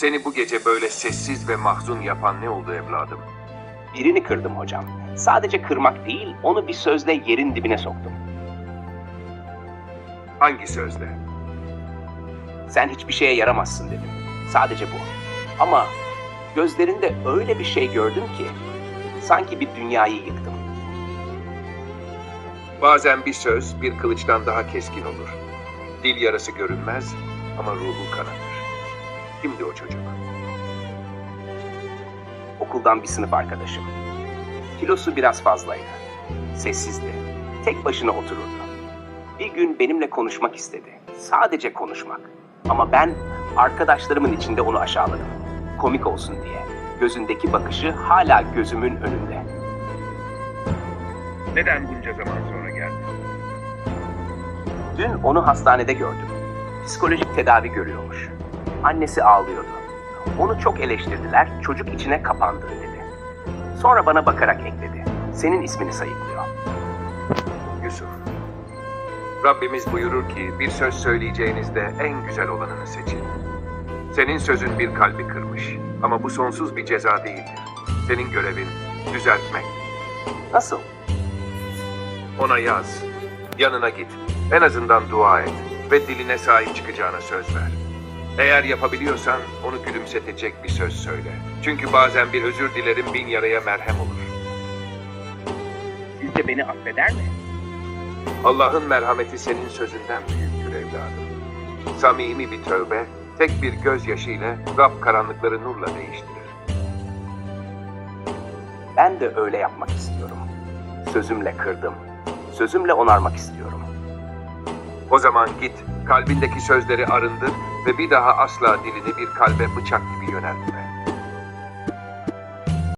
Seni bu gece böyle sessiz ve mahzun yapan ne oldu evladım? Birini kırdım hocam. Sadece kırmak değil, onu bir sözle yerin dibine soktum. Hangi sözle? Sen hiçbir şeye yaramazsın dedim. Sadece bu. Ama gözlerinde öyle bir şey gördüm ki sanki bir dünyayı yıktım. Bazen bir söz bir kılıçtan daha keskin olur. Dil yarası görünmez ama ruhu kanatır. Kimdi o çocuk? Okuldan bir sınıf arkadaşım. Kilosu biraz fazlaydı. Sessizdi. Tek başına otururdu. Bir gün benimle konuşmak istedi. Sadece konuşmak. Ama ben arkadaşlarımın içinde onu aşağıladım. Komik olsun diye. Gözündeki bakışı hala gözümün önünde. Neden bunca zaman sonra geldi? Dün onu hastanede gördüm. Psikolojik tedavi görüyormuş. Annesi ağlıyordu. Onu çok eleştirdiler, çocuk içine kapandı dedi. Sonra bana bakarak ekledi. Senin ismini sayıklıyor. Yusuf. Rabbimiz buyurur ki bir söz söyleyeceğinizde en güzel olanını seçin. Senin sözün bir kalbi kırmış ama bu sonsuz bir ceza değildir. Senin görevin düzeltmek. Nasıl? Ona yaz. Yanına git. En azından dua et. Ve diline sahip çıkacağına söz ver. Eğer yapabiliyorsan onu gülümsetecek bir söz söyle. Çünkü bazen bir özür dilerim bin yaraya merhem olur. Sizce beni affeder mi? Allah'ın merhameti senin sözünden büyüktür evladım. Samimi bir tövbe, tek bir gözyaşıyla Rab karanlıkları nurla değiştirir. Ben de öyle yapmak istiyorum. Sözümle kırdım. Sözümle onarmak istiyorum. O zaman git, kalbindeki sözleri arındır ve bir daha asla dilini bir kalbe bıçak gibi yöneltme.